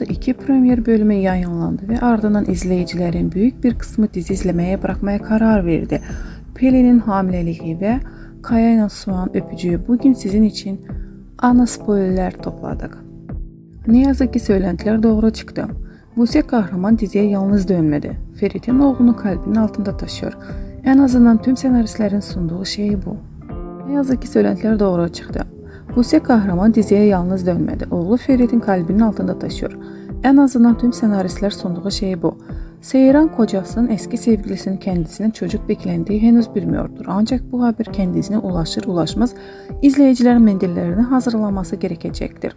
hafta iki premier bölümü yayınlandı ve ardından izleyicilerin büyük bir kısmı dizi izlemeye bırakmaya karar verdi. Pelin'in hamileliği ve Kaya ile Soğan öpücüğü bugün sizin için ana spoilerler topladık. Ne yazık ki söylentiler doğru çıktı. Buse kahraman diziye yalnız dönmedi. Ferit'in oğlunu kalbinin altında taşıyor. En azından tüm senaristlerin sunduğu şey bu. Ne yazık ki söylentiler doğru çıktı. Buse kahraman diziye yalnız dönmedi. Oğlu Ferit'in kalbinin altında taşıyor. En azından tüm senaristler sunduğu şey bu. Seyran kocasının eski sevgilisinin kendisine çocuk beklendiği henüz bilmiyordur. Ancak bu haber kendisine ulaşır ulaşmaz izleyicilerin mendillerini hazırlaması gerekecektir.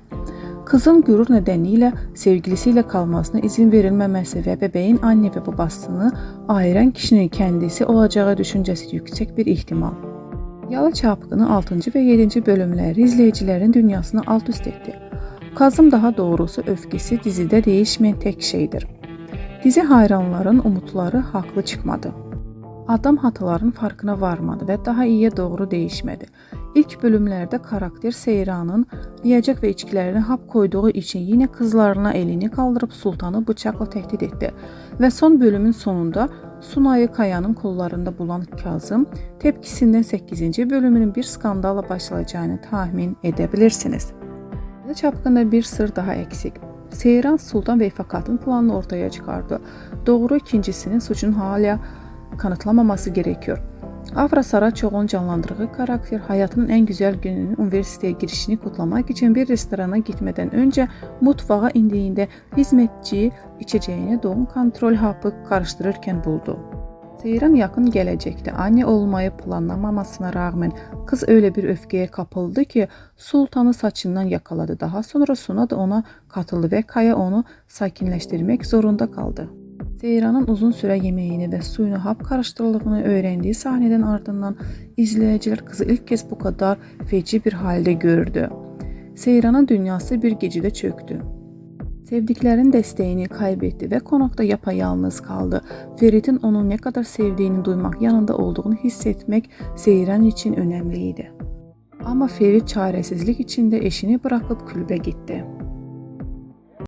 Kızın gurur nedeniyle sevgilisiyle kalmasına izin verilmemesi ve bebeğin anne ve babasını ayıran kişinin kendisi olacağı düşüncesi yüksek bir ihtimal. Yalı Çapkını 6. ve 7. bölümleri izleyicilerin dünyasını alt üst etti. Kazım daha doğrusu öfkesi dizide değişmeyen tek şeydir. Dizi hayranların umutları haklı çıkmadı. Adam hataların farkına varmadı ve daha iyiye doğru değişmedi. İlk bölümlerde karakter Seyran'ın yiyecek ve içkilerine hap koyduğu için yine kızlarına elini kaldırıp sultanı bıçakla tehdit etti. Ve son bölümün sonunda Sunay'ı Kaya'nın kollarında bulan Kazım tepkisinden 8. bölümünün bir skandalla başlayacağını tahmin edebilirsiniz. Çapkın'da bir sır daha eksik. Seyran Sultan ve Fakat'ın planını ortaya çıkardı. Doğru ikincisinin suçun hala kanıtlamaması gerekiyor. Afra Saraçoğlu'nun canlandırdığı karakter hayatının en güzel gününün üniversiteye girişini kutlamak için bir restorana gitmeden önce mutfağa indiğinde hizmetçi içeceğini doğum kontrol hapı karıştırırken buldu. Seyran yakın gelecekte anne olmayı planlamamasına rağmen kız öyle bir öfkeye kapıldı ki sultanı saçından yakaladı. Daha sonra Suna da ona katıldı ve Kaya onu sakinleştirmek zorunda kaldı. Seyran'ın uzun süre yemeğini ve suyunu hap karıştırıldığını öğrendiği sahneden ardından izleyiciler kızı ilk kez bu kadar feci bir halde gördü. Seyran'ın dünyası bir gecede çöktü. Sevdiklerin desteğini kaybetti ve konakta yapayalnız kaldı. Ferit'in onu ne kadar sevdiğini duymak, yanında olduğunu hissetmek Seyran için önemliydi. Ama Ferit çaresizlik içinde eşini bırakıp kulübe gitti.